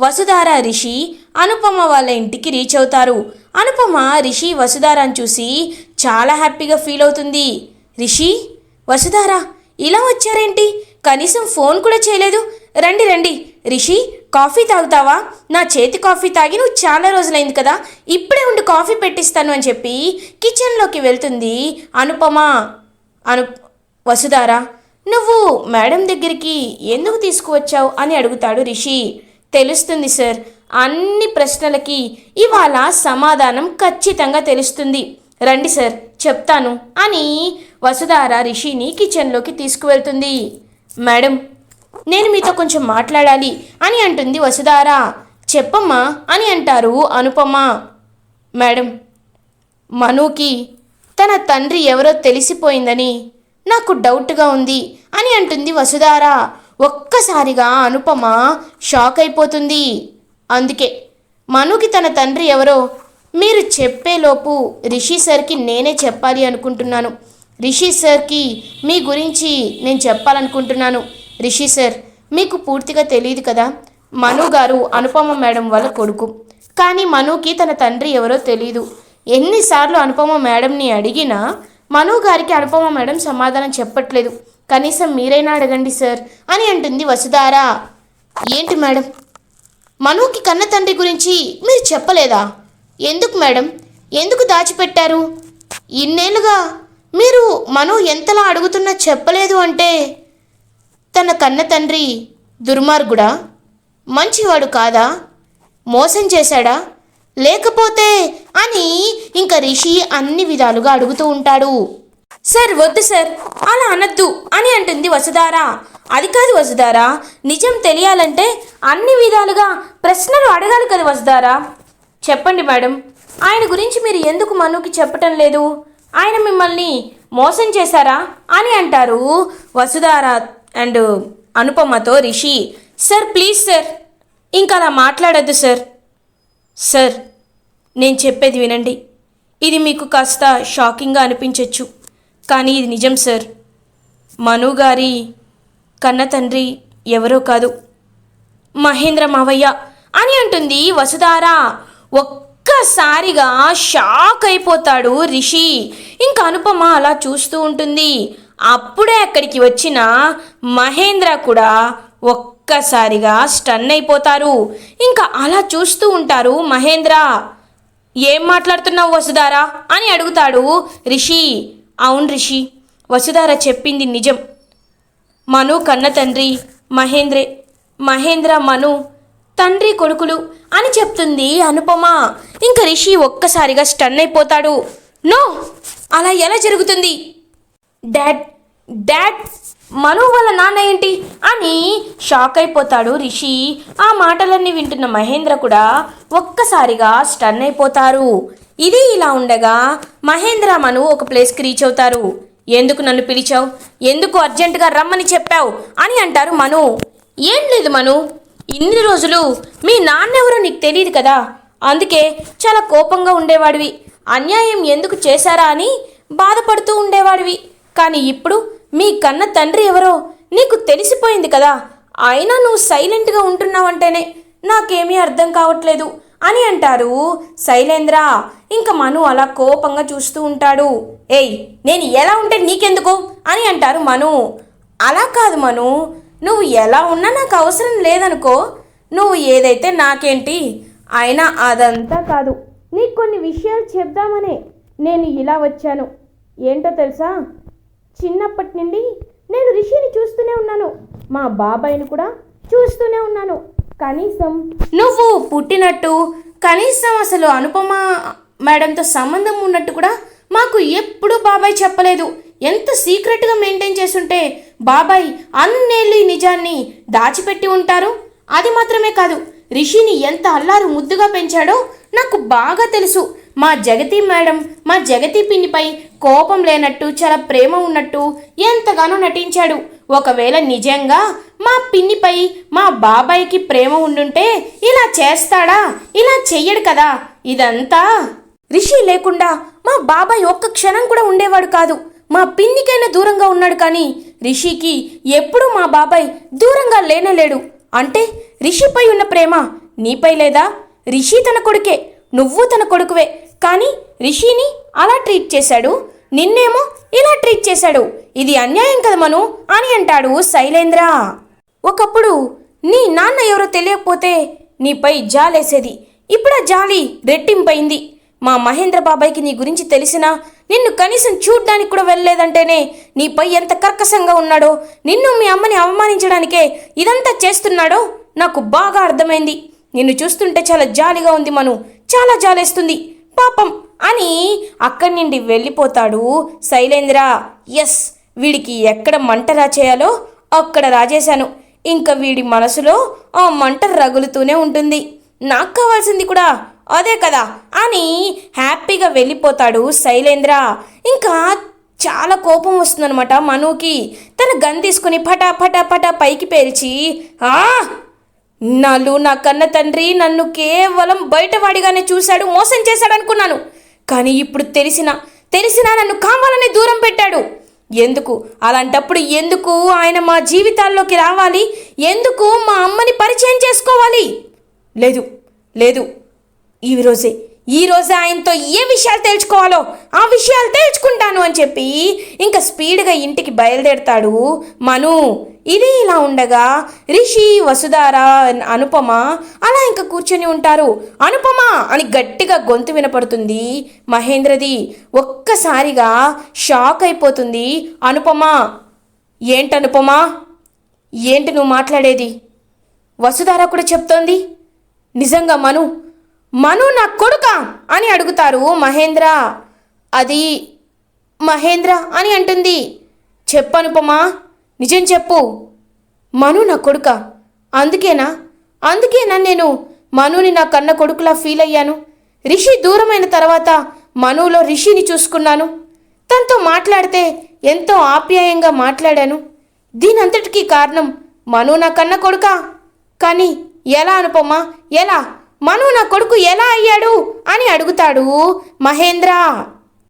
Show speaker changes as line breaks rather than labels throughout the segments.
వసుధార రిషి అనుపమ వాళ్ళ ఇంటికి రీచ్ అవుతారు. అనుపమ రిషి వసుధారాని చూసి చాలా హ్యాపీగా ఫీల్ అవుతుంది. రిషి వసుధార ఇలా వచ్చారేంటి? కనీసం ఫోన్ కూడా చేయలేదు. రండి రండి. రిషి కాఫీ తాగుతావా? నా చేతి కాఫీ తాగి నువ్వు చాలా రోజులైంది కదా. ఇప్పుడే ఉండి కాఫీ పెట్టిస్తాను అని చెప్పి కిచెన్లోకి వెళ్తుంది అనుపమ. అను వసుధార నువ్వు మేడం దగ్గరికి ఎందుకు తీసుకువచ్చావు అని అడుగుతాడు రిషి. తెలుస్తుంది సార్. అన్ని ప్రశ్నలకి ఇవాళ సమాధానం ఖచ్చితంగా తెలుస్తుంది. రండి సార్. చెప్తాను అని వసుధార రిషిని కిచెన్లోకి తీసుకువెళ్తుంది. మేడం నేను మీతో కొంచెం మాట్లాడాలి అని అంటుంది వసుధార. చెప్పమ్మా అని అంటారు అనుపమ. మేడం మనుకి తన తండ్రి ఎవరో తెలిసిపోయిందని నాకు డౌట్గా ఉంది అని అంటుంది వసుధార. ఒక్కసారిగా అనుపమ షాక్ అయిపోతుంది అందుకే మనుకి తన తండ్రి ఎవరో? మీరు చెప్పేలోపు రిషి సార్కి నేనే చెప్పాలి అనుకుంటున్నాను. రిషి సార్కి మీ గురించి నేను చెప్పాలనుకుంటున్నాను. రిషి సార్ మీకు పూర్తిగా తెలియదు కదా? మను గారు అనుపమ మేడం వాళ్ళ కొడుకు. కానీ మనుకి తన తండ్రి ఎవరో తెలియదు ఎన్నిసార్లు అనుపమ మేడంని అడిగినా మను గారికి అనుపమ మేడం సమాధానం చెప్పట్లేదు. కనీసం మీరైనా అడగండి సార్ అని అంటుంది వసుధార. ఏంటి మేడం? మనుకి కన్న తండ్రి గురించి మీరు చెప్పలేదా? ఎందుకు మేడం? ఎందుకు దాచిపెట్టారు? ఇన్నేళ్ళుగా మీరు మను ఎంతలా అడుగుతున్నా చెప్పలేదు అంటే తన కన్న తండ్రి దుర్మార్గుడా? మంచివాడు కాదా? మోసం చేశాడా? లేకపోతే అని ఇంకా రిషి అన్ని విధాలుగా అడుగుతూ ఉంటాడు. సార్ వద్దు సార్. అలా అనద్దు అని అంటుంది వసుధార. అది కాదు వసుధార. నిజం తెలియాలంటే అన్ని విధాలుగా ప్రశ్నలు అడగాలి కదా వసుధార. చెప్పండి మేడం. ఆయన గురించి మీరు ఎందుకు మనుకి చెప్పటం లేదు? ఆయన మిమ్మల్ని మోసం చేశారా అని అంటారు వసుధార అండ్ అనుపమతో రిషి. Sir please sir. ఇంకా అలా మాట్లాడద్దు సార్. సార్ నేను చెప్పేది వినండి. ఇది మీకు కాస్త షాకింగ్గా అనిపించవచ్చు కానీ ఇది నిజం సార్. మను గారి కన్న తండ్రి ఎవరో కాదు. మహేంద్ర మావయ్య అని అంటుంది వసుధార. ఒక్కసారిగా షాక్ అయిపోతాడు రిషి. ఇంకా అనుపమ అలా చూస్తూ ఉంటుంది. అప్పుడే అక్కడికి వచ్చిన మహేంద్ర కూడా ఒక్కసారిగా స్టన్ అయిపోతారు. ఇంకా అలా చూస్తూ ఉంటారు మహేంద్ర. ఏం మాట్లాడుతున్నావు వసుధారా? అని అడుగుతాడు రిషి. అవును రిషి వసుధార చెప్పింది నిజం. మను కన్న తండ్రి మహేంద్రే మహేంద్ర మను తండ్రి కొడుకులు అని చెప్తుంది అనుపమ. ఇంకా రిషి ఒక్కసారిగా స్టన్ అయిపోతాడు. నో! అలా ఎలా జరుగుతుంది? డాడ్ డాడ్ మను వాళ్ళ నాన్న ఏంటి? అని షాక్ అయిపోతాడు రిషి. ఆ మాటలన్నీ వింటున్న మహేంద్ర కూడా ఒక్కసారిగా స్టన్ అయిపోతారు. ఇది ఇలా ఉండగా మహేంద్ర మను ఒక ప్లేస్కి రీచ్ అవుతారు. ఎందుకు నన్ను పిలిచావు? ఎందుకు అర్జెంటుగా రమ్మని చెప్పావు? అని అంటారు మను. ఏం లేదు మను. ఇన్ని రోజులు మీ నాన్నెవరో నీకు తెలియదు కదా. అందుకే చాలా కోపంగా ఉండేవాడివి. అన్యాయం ఎందుకు చేశారా అని బాధపడుతూ ఉండేవాడివి. కానీ ఇప్పుడు మీ కన్న తండ్రి ఎవరో నీకు తెలిసిపోయింది కదా. అయినా నువ్వు సైలెంట్గా ఉంటున్నావంటేనే నాకేమీ అర్థం కావట్లేదు. అని అంటారు. శైలేంద్ర ఇంకా మను అలా కోపంగా చూస్తూ ఉంటాడు. ఏయ్ నేను ఎలా ఉంటే నీకెందుకు? అని అంటారు మను. అలా కాదు మను. నువ్వు ఎలా ఉన్నా నాకు అవసరం లేదనుకో నువ్వు ఏదైతే నాకేంటి అయినా అదంతా కాదు. నీకు కొన్ని విషయాలు చెప్దామనే నేను ఇలా వచ్చాను. ఏంటో తెలుసా? చిన్నప్పటి నుండి నేను రిషిని చూస్తూనే ఉన్నాను. మా బాబాయ్ని కూడా చూస్తూనే ఉన్నాను. కనీసం నువ్వు పుట్టినట్టు కనీసం అసలు అనుపమ మేడంతో సంబంధం ఉన్నట్టు కూడా మాకు ఎప్పుడూ బాబాయ్ చెప్పలేదు. ఎంత సీక్రెట్గా మెయింటైన్ చేస్తుంటే బాబాయ్ అన్నేళ్ళు ఈ నిజాన్ని దాచిపెట్టి ఉంటారు? అది మాత్రమే కాదు రిషిని ఎంత అల్లారు ముద్దుగా పెంచాడో నాకు బాగా తెలుసు. మా జగతి మేడం మా జగతి పిన్నిపై కోపం లేనట్టు చాలా ప్రేమ ఉన్నట్టు ఎంతగానో నటించాడు. ఒకవేళ నిజంగా మా పిన్నిపై మా బాబాయ్కి ప్రేమ ఉండుంటే ఇలా చేస్తాడా? ఇలా చెయ్యడు కదా? ఇదంతా? రిషి లేకుండా మా బాబాయ్ ఒక్క క్షణం కూడా ఉండేవాడు కాదు. మా పిన్నికైనా దూరంగా ఉన్నాడు కానీ రిషికి ఎప్పుడూ మా బాబాయ్ దూరంగా లేనేలేడు. అంటే రిషిపై ఉన్న ప్రేమ నీపై లేదా? రిషి తన కొడుకే నువ్వు తన కొడుకువే. కానీ రిషిని అలా ట్రీట్ చేశాడు? నిన్నేమో ఇలా ట్రీట్ చేశాడు. ఇది అన్యాయం కదా మను? అని అంటాడు శైలేంద్ర. ఒకప్పుడు నీ నాన్న ఎవరో తెలియకపోతే నీపై జాలేసేది. ఇప్పుడు ఆ జాలి రెట్టింపైంది మా మహేంద్ర బాబాయ్కి నీ గురించి తెలిసినా నిన్ను కనీసం చూడ్డానికి కూడా వెళ్ళలేదంటేనే నీపై ఎంత కర్కశంగా ఉన్నాడో నిన్ను మీ అమ్మని అవమానించడానికే ఇదంతా చేస్తున్నాడో నాకు బాగా అర్థమైంది. నిన్ను చూస్తుంటే చాలా జాలిగా ఉంది మను. చాలా జాలేస్తుంది. పాపం అని అక్కడి నుండి వెళ్ళిపోతాడు శైలేంద్ర. ఎస్ వీడికి ఎక్కడ మంట రాచేయాలో అక్కడ రాజేశాను. ఇంకా వీడి మనసులో ఆ మంట రగులుతూనే ఉంటుంది. నాకు కావాల్సింది కూడా అదే కదా అని హ్యాపీగా వెళ్ళిపోతాడు శైలేంద్ర. ఇంకా చాలా కోపం వస్తుందనమాట మనుకి. తన గన్ తీసుకుని పటా పటా పటా పైకి పేల్చి ఆ నాలు నా కన్న తండ్రి నన్ను కేవలం బయటవాడిగానే చూశాడు మోసం చేశాడు అనుకున్నాను. కానీ ఇప్పుడు తెలిసిన తెలిసినా నన్ను కావాలని దూరం పెట్టాడు. ఎందుకు? అలాంటప్పుడు ఎందుకు ఆయన మా జీవితాల్లోకి రావాలి? ఎందుకు మా అమ్మని పరిచయం చేసుకోవాలి? లేదు లేదు. ఈ ఈరోజు ఈ ఆయనతో ఏ విషయాలు తెలుసుకోవాలో ఆ విషయాలు తెలుసుకుంటాను అని చెప్పి ఇంకా స్పీడ్గా ఇంటికి బయలుదేరతాడు మను. ఇది ఇలా ఉండగా రిషి వసుధార అనుపమ అలా ఇంకా కూర్చొని ఉంటారు. అనుపమ అని గట్టిగా గొంతు వినపడుతుంది. మహేంద్రది ఒక్కసారిగా షాక్ అయిపోతుంది. అనుపమ ఏంటనుపమ ఏంటి నువ్వు మాట్లాడేది? వసుధార కూడా చెప్తోంది. నిజంగా మను మను నా కొడుక అని అడుగుతారు మహేంద్ర. అది మహేంద్ర అని అంటుంది. చెప్పనుపమా నిజం చెప్పు. మను నా కొడుక. అందుకేనా? అందుకేనా నేను మనుని నా కన్న కొడుకులా ఫీల్ అయ్యాను? రిషి దూరమైన తర్వాత మనులో రిషిని చూసుకున్నాను. తనతో మాట్లాడితే ఎంతో ఆప్యాయంగా మాట్లాడాను. దీనంతటికీ కారణం మను నా కన్న కొడుక. కానీ ఎలా అనుపమా? ఎలా? మను నా కొడుకు ఎలా అయ్యాడు అని అడుగుతాడు మహేంద్ర.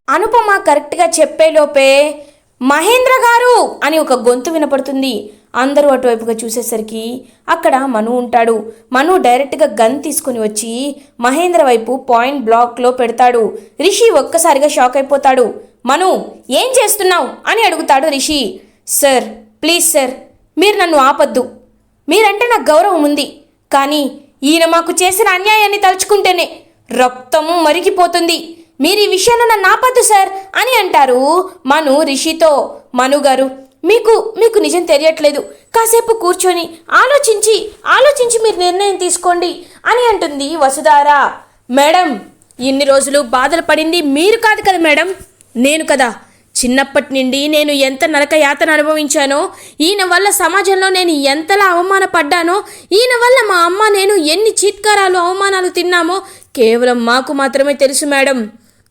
అనుపమ కరెక్ట్గా చెప్పేలోపే మహేంద్ర గారు అని ఒక గొంతు వినపడుతుంది. అందరూ అటువైపుగా చూసేసరికి అక్కడ మను ఉంటాడు. మను డైరెక్ట్గా గన్ తీసుకుని వచ్చి మహేంద్ర వైపు పాయింట్ బ్లాక్లో పెడతాడు. రిషి ఒక్కసారిగా షాక్ అయిపోతాడు. మను ఏం చేస్తున్నావు? అని అడుగుతాడు రిషి. సార్ ప్లీజ్ సార్ మీరు నన్ను ఆపద్దు. మీరంటే నాకు గౌరవం ఉంది. కానీ ఈయన మాకు చేసిన అన్యాయాన్ని తలుచుకుంటేనే రక్తం మరిగిపోతుంది. మీరు ఈ విషయాన్ని నన్ను ఆపద్దు సార్ అని అంటారు మను రిషితో. మను గారు మీకు మీకు నిజం తెలియట్లేదు. కాసేపు కూర్చొని ఆలోచించి ఆలోచించి మీరు నిర్ణయం తీసుకోండి అని అంటుంది వసుధార. మేడం ఇన్ని రోజులు బాధలు పడింది మీరు కాదు కదా మేడం? నేను కదా. చిన్నప్పటి నుండి నేను ఎంత నరక యాతన అనుభవించానో ఈయన వల్ల సమాజంలో నేను ఎంతలా అవమానపడ్డానో ఈయన వల్ల మా అమ్మ నేను ఎన్ని చీత్కారాలు అవమానాలు తిన్నామో కేవలం మాకు మాత్రమే తెలుసు మేడం.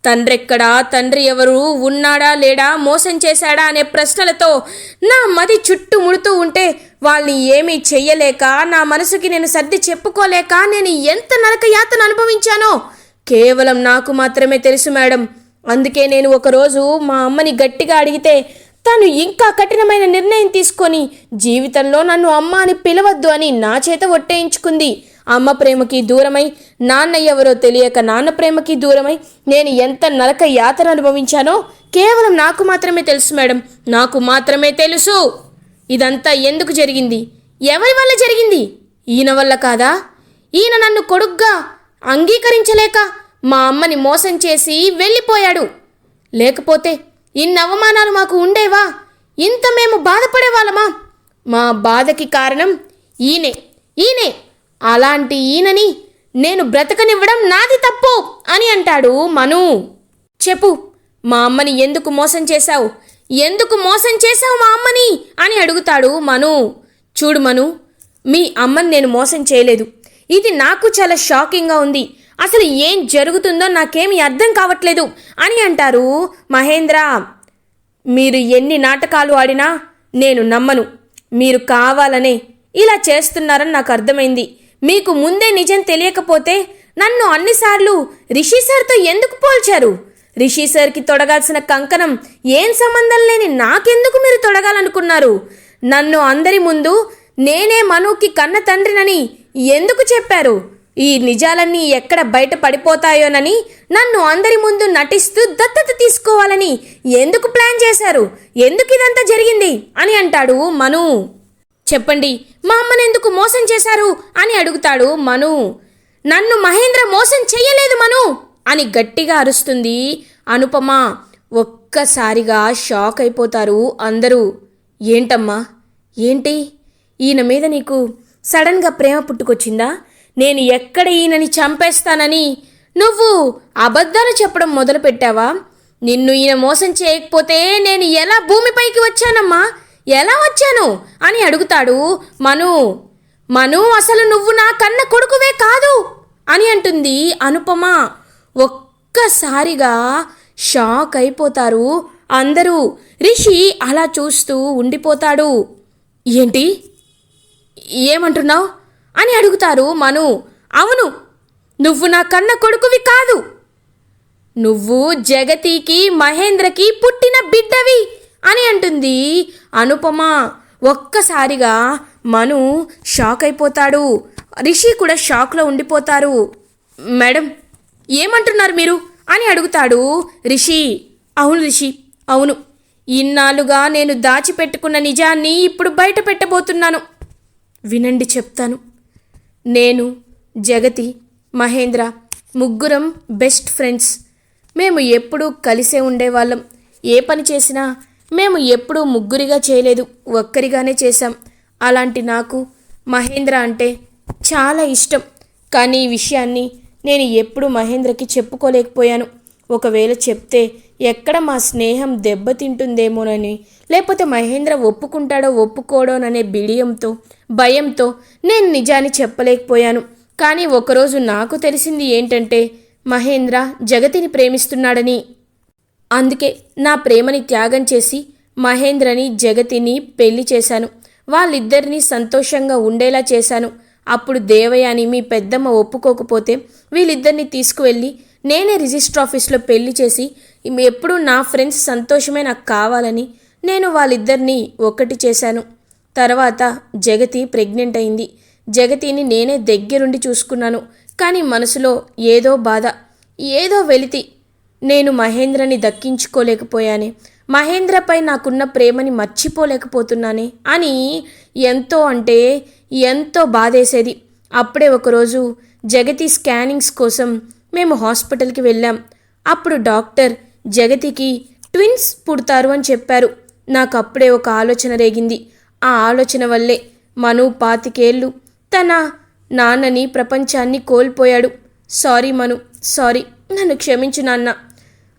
తండ్రెక్కడా తండ్రి ఎవరు ఉన్నాడా లేడా మోసం చేశాడా అనే ప్రశ్నలతో నా మది చుట్టుముడుతూ ఉంటే వాళ్ళని ఏమీ చెయ్యలేక నా మనసుకి నేను సర్ది చెప్పుకోలేక నేను ఎంత నరక యాతన అనుభవించానో కేవలం నాకు మాత్రమే తెలుసు మేడం. అందుకే నేను ఒకరోజు మా అమ్మని గట్టిగా అడిగితే తను ఇంకా కఠినమైన నిర్ణయం తీసుకొని జీవితంలో నన్ను అమ్మ అని పిలవద్దు అని నా చేత ఒట్టేయించుకుంది. అమ్మ ప్రేమకి దూరమై నాన్న ఎవరో తెలియక నాన్న ప్రేమకి దూరమై నేను ఎంత నరక యాతన అనుభవించానో కేవలం నాకు మాత్రమే తెలుసు మేడం. నాకు మాత్రమే తెలుసు. ఇదంతా ఎందుకు జరిగింది? ఎవరి వల్ల జరిగింది? ఈయన వల్ల కాదా? ఈయన నన్ను కొడుగ్గా అంగీకరించలేక మా అమ్మని మోసం చేసి వెళ్ళిపోయాడు. లేకపోతే ఇన్ని అవమానాలు మాకు ఉండేవా? ఇంత మేము బాధపడేవాళ్ళమా? మా బాధకి కారణం ఈయనే ఈయనే. అలాంటి ఈయనని నేను బ్రతకనివ్వడం నాది తప్పు అని అంటాడు మను. చెప్పు మా అమ్మని ఎందుకు మోసం చేశావు? ఎందుకు మోసం చేశావు మా అమ్మని? అని అడుగుతాడు మను. చూడు మను మీ అమ్మని నేను మోసం చేయలేదు. ఇది నాకు చాలా షాకింగ్గా ఉంది. అసలు ఏం జరుగుతుందో నాకేమీ అర్థం కావట్లేదు అని అంటారు మహేంద్ర. మీరు ఎన్ని నాటకాలు ఆడినా నేను నమ్మను. మీరు కావాలనే ఇలా చేస్తున్నారని నాకు అర్థమైంది. మీకు ముందే నిజం తెలియకపోతే నన్ను అన్నిసార్లు రిషి సార్తో ఎందుకు పోల్చారు? రిషి సార్కి తొడగాల్సిన కంకణం ఏం సంబంధం లేని నాకెందుకు మీరు తొడగాలనుకున్నారు? నన్ను అందరి ముందు నేనే మనుకి కన్న తండ్రినని ఎందుకు చెప్పారు? ఈ నిజాలన్నీ ఎక్కడ బయట పడిపోతాయోనని నన్ను అందరి ముందు నటిస్తూ దత్తత తీసుకోవాలని ఎందుకు ప్లాన్ చేశారు? ఎందుకు ఇదంతా జరిగింది? అని అంటాడు మను. చెప్పండి మా అమ్మని ఎందుకు మోసం చేశారు? అని అడుగుతాడు మను. నన్ను మహేంద్ర మోసం చెయ్యలేదు మను! అని గట్టిగా అరుస్తుంది అనుపమ. ఒక్కసారిగా షాక్ అయిపోతారు అందరూ. ఏంటమ్మా? ఏంటి? ఈయన మీద నీకు సడన్గా ప్రేమ పుట్టుకొచ్చిందా? నేను ఎక్కడ ఈయనని చంపేస్తానని నువ్వు అబద్ధాలు చెప్పడం మొదలుపెట్టావా? నిన్ను ఈయన మోసం చేయకపోతే నేను ఎలా భూమిపైకి వచ్చానమ్మా? ఎలా వచ్చాను? అని అడుగుతాడు మను. మను అసలు నువ్వు నా కన్న కొడుకువే కాదు! అని అంటుంది అనుపమ. ఒక్కసారిగా షాక్ అయిపోతారు అందరూ. రిషి అలా చూస్తూ ఉండిపోతాడు. ఏంటి? ఏమంటున్నావు? అని అడుగుతారు మను. అవును నువ్వు నా కన్న కొడుకువి కాదు. నువ్వు జగతికి మహేంద్రకి పుట్టిన బిడ్డవి అని అంటుంది అనుపమ. ఒక్కసారిగా మను షాక్ అయిపోతాడు. రిషి కూడా షాక్లో ఉండిపోతారు. మేడం ఏమంటున్నారు మీరు? అని అడుగుతాడు రిషి. అవును రిషి అవును. ఇన్నాళ్ళుగా నేను దాచిపెట్టుకున్న నిజాన్ని ఇప్పుడు బయట పెట్టబోతున్నాను. వినండి చెప్తాను. నేను జగతి మహేంద్ర ముగ్గురం బెస్ట్ ఫ్రెండ్స్. మేము ఎప్పుడూ కలిసే ఉండేవాళ్ళం. ఏ పని చేసినా మేము ఎప్పుడూ ముగ్గురిగా చేయలేదు ఒక్కరిగానే చేశాం. అలాంటి నాకు మహేంద్ర అంటే చాలా ఇష్టం. కానీ ఈ విషయాన్ని నేను ఎప్పుడూ మహేంద్రకి చెప్పుకోలేకపోయాను. ఒకవేళ చెప్తే ఎక్కడ మా స్నేహం దెబ్బతింటుందేమోనని లేకపోతే మహేంద్ర ఒప్పుకుంటాడో ఒప్పుకోడోననే బిడియంతో భయంతో నేను నిజాన్ని చెప్పలేకపోయాను. కానీ ఒకరోజు నాకు తెలిసింది ఏంటంటే మహేంద్ర జగతిని ప్రేమిస్తున్నాడని. అందుకే నా ప్రేమని త్యాగం చేసి మహేంద్రని జగతిని పెళ్ళి చేశాను. వాళ్ళిద్దరినీ సంతోషంగా ఉండేలా చేశాను. అప్పుడు దేవయాని మీ పెద్దమ్మ ఒప్పుకోకపోతే వీళ్ళిద్దరిని తీసుకువెళ్ళి నేనే రిజిస్టర్ ఆఫీస్లో పెళ్ళి చేసి ఎప్పుడూ నా ఫ్రెండ్స్ సంతోషమే నాకు కావాలని నేను వాళ్ళిద్దరినీ ఒక్కటి చేశాను. తర్వాత జగతి ప్రెగ్నెంట్ అయింది. జగతిని నేనే దగ్గరుండి చూసుకున్నాను. కానీ మనసులో ఏదో బాధ ఏదో వెలితి. నేను మహేంద్రని దక్కించుకోలేకపోయానే. మహేంద్రపై నాకున్న ప్రేమని మర్చిపోలేకపోతున్నానే అని ఎంతో అంటే ఎంతో బాధేసేది. అప్పుడే ఒకరోజు జగతి స్కానింగ్స్ కోసం మేము హాస్పిటల్కి వెళ్ళాం. అప్పుడు డాక్టర్ జగతికి ట్విన్స్ పుడతారు అని చెప్పారు. నాకు అప్పుడే ఒక ఆలోచన రేగింది. ఆ ఆలోచన వల్లే మను పాతికేళ్ళు తన నాన్నని ప్రపంచాన్ని కోల్పోయాడు. సారీ మను సారీ నన్ను క్షమించు నాన్న.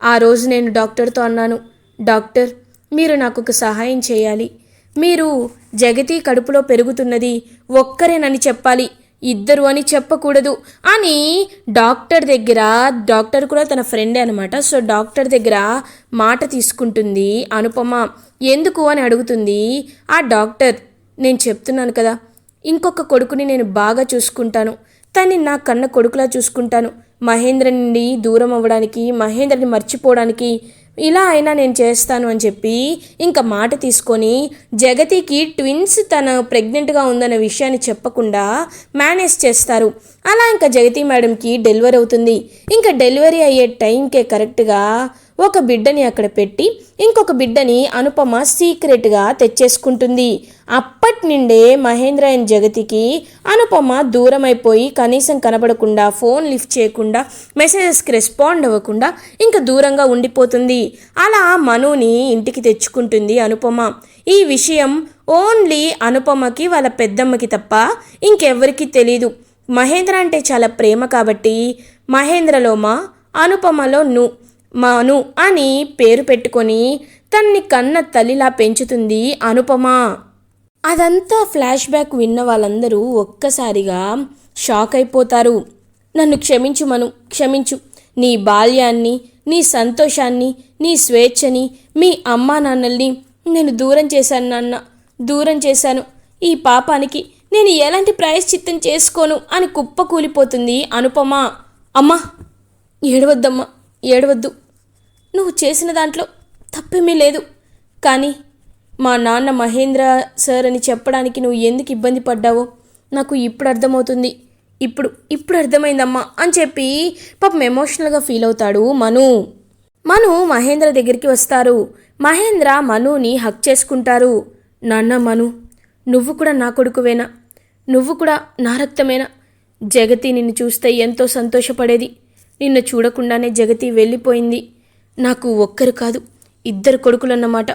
ఆ రోజు నేను డాక్టర్తో అన్నాను డాక్టర్ మీరు నాకు ఒక సహాయం చేయాలి. మీరు జగతి కడుపులో పెరుగుతున్నది ఒక్కరేనని చెప్పాలి. ఇద్దరు అని చెప్పకూడదు. అని డాక్టర్ దగ్గర డాక్టర్ కూడా తన ఫ్రెండే అనమాట సో డాక్టర్ దగ్గర మాట తీసుకుంటుంది అనుపమ. ఎందుకు అని అడుగుతుంది ఆ డాక్టర్. నేను చెప్తున్నాను కదా ఇంకొక కొడుకుని నేను బాగా చూసుకుంటాను. తన్ని నా కన్న కొడుకులా చూసుకుంటాను. మహేంద్ర నుండి దూరం అవ్వడానికి మహేంద్రని మర్చిపోవడానికి ఇలా అయినా నేను చేస్తాను అని చెప్పి ఇంకా మాట తీసుకొని జగతికి ట్విన్స్ తన ప్రెగ్నెంట్గా ఉందన్న విషయాన్ని చెప్పకుండా మేనేజ్ చేస్తారు. అలా ఇంకా జగతి మేడంకి డెలివరీ అవుతుంది. ఇంకా డెలివరీ అయ్యే టైంకే కరెక్ట్గా ఒక బిడ్డని అక్కడ పెట్టి ఇంకొక బిడ్డని అనుపమ సీక్రెట్గా తెచ్చేసుకుంటుంది. అప్పటి నుండే మహేంద్ర అండ్ జగతికి అనుపమ దూరం అయిపోయి కనీసం కనబడకుండా ఫోన్ లిఫ్ట్ చేయకుండా మెసేజెస్కి రెస్పాండ్ అవ్వకుండా ఇంకా దూరంగా ఉండిపోతుంది. అలా మనుని ఇంటికి తెచ్చుకుంటుంది అనుపమ. ఈ విషయం ఓన్లీ అనుపమకి వాళ్ళ పెద్దమ్మకి తప్ప ఇంకెవ్వరికీ తెలీదు. మహేంద్ర అంటే చాలా ప్రేమ కాబట్టి మహేంద్రలోమా అనుపమలో ను. మను అని పేరు పెట్టుకొని తన్ని కన్న తల్లిలా పెంచుతుంది అనుపమ. అదంతా ఫ్లాష్ బ్యాక్ విన్న వాళ్ళందరూ ఒక్కసారిగా షాక్ అయిపోతారు. నన్ను క్షమించు మను క్షమించు. నీ బాల్యాన్ని నీ సంతోషాన్ని నీ స్వేచ్ఛని మీ అమ్మా నాన్నల్ని నేను దూరం చేశాను నాన్న దూరం చేశాను. ఈ పాపానికి నేను ఎలాంటి ప్రాయశ్చిత్తం చేసుకోను అని కుప్ప కూలిపోతుంది అనుపమ. అమ్మా ఏడవద్దమ్మా. ఏడవద్దు. నువ్వు చేసిన దాంట్లో తప్పేమీ లేదు. కానీ మా నాన్న మహేంద్ర సార్ అని చెప్పడానికి నువ్వు ఎందుకు ఇబ్బంది పడ్డావో నాకు ఇప్పుడు అర్థమవుతుంది. ఇప్పుడు ఇప్పుడు అర్థమైందమ్మా అని చెప్పి పాపం ఎమోషనల్గా ఫీల్ అవుతాడు మను. మను మహేంద్ర దగ్గరికి వస్తారు. మహేంద్ర మనుని హక్ చేసుకుంటారు. నాన్న మను నువ్వు కూడా నా కొడుకువేనా? నువ్వు కూడా నా రక్తమేనా? జగతి నిన్ను చూస్తే ఎంతో సంతోషపడేది. నిన్ను చూడకుండానే జగతి వెళ్ళిపోయింది. నాకు ఒక్కరు కాదు ఇద్దరు కొడుకులన్నమాట.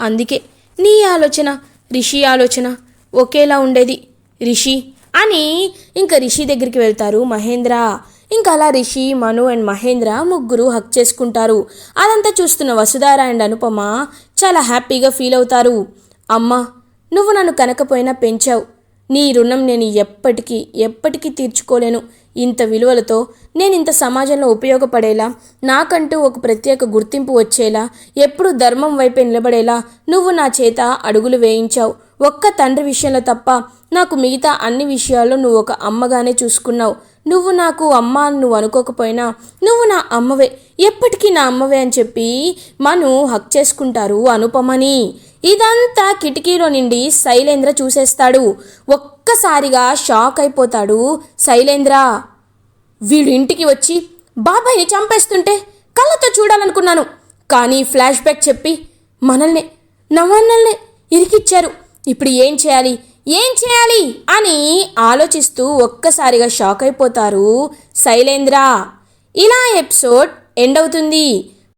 అందుకే నీ ఆలోచన రిషి ఆలోచన ఒకేలా ఉండేది. రిషి అని ఇంకా రిషి దగ్గరికి వెళ్తారు మహేంద్ర. ఇంకా అలా రిషి మను అండ్ మహేంద్ర ముగ్గురు హక్ చేసుకుంటారు. అదంతా చూస్తున్న వసుధార అండ్ అనుపమ చాలా హ్యాపీగా ఫీల్ అవుతారు. అమ్మా నువ్వు నన్ను కనకపోయినా పెంచావు. నీ రుణం నేను ఎప్పటికీ ఎప్పటికీ తీర్చుకోలేను. ఇంత విలువలతో నేను ఇంత సమాజంలో ఉపయోగపడేలా నాకంటూ ఒక ప్రత్యేక గుర్తింపు వచ్చేలా ఎప్పుడు ధర్మం వైపే నిలబడేలా నువ్వు నా చేత అడుగులు వేయించావు. ఒక్క తండ్రి విషయంలో తప్ప నాకు మిగతా అన్ని విషయాల్లో నువ్వు ఒక అమ్మగానే చూసుకున్నావు. నువ్వు నాకు అమ్మ అని నువ్వు అనుకోకపోయినా నువ్వు నా అమ్మవే. ఎప్పటికీ నా అమ్మవే అని చెప్పి మను హక్ చేసుకుంటారు అనుపమని. ఇదంతా కిటికీలో నుండి శైలేంద్ర చూసేస్తాడు. ఒక్కసారిగా షాక్ అయిపోతాడు శైలేంద్ర. వీడు ఇంటికి వచ్చి బాబాయ్ని చంపేస్తుంటే కళ్ళతో చూడాలనుకున్నాను. కానీ ఫ్లాష్ బ్యాక్ చెప్పి మనల్ని నవన్నల్ని ఇరికిచ్చారు. ఇప్పుడు ఏం చేయాలి? ఏం చేయాలి? అని ఆలోచిస్తూ ఒక్కసారిగా షాక్ అయిపోతారు శైలేంద్ర. ఇలా ఎపిసోడ్ ఎండ్ అవుతుంది.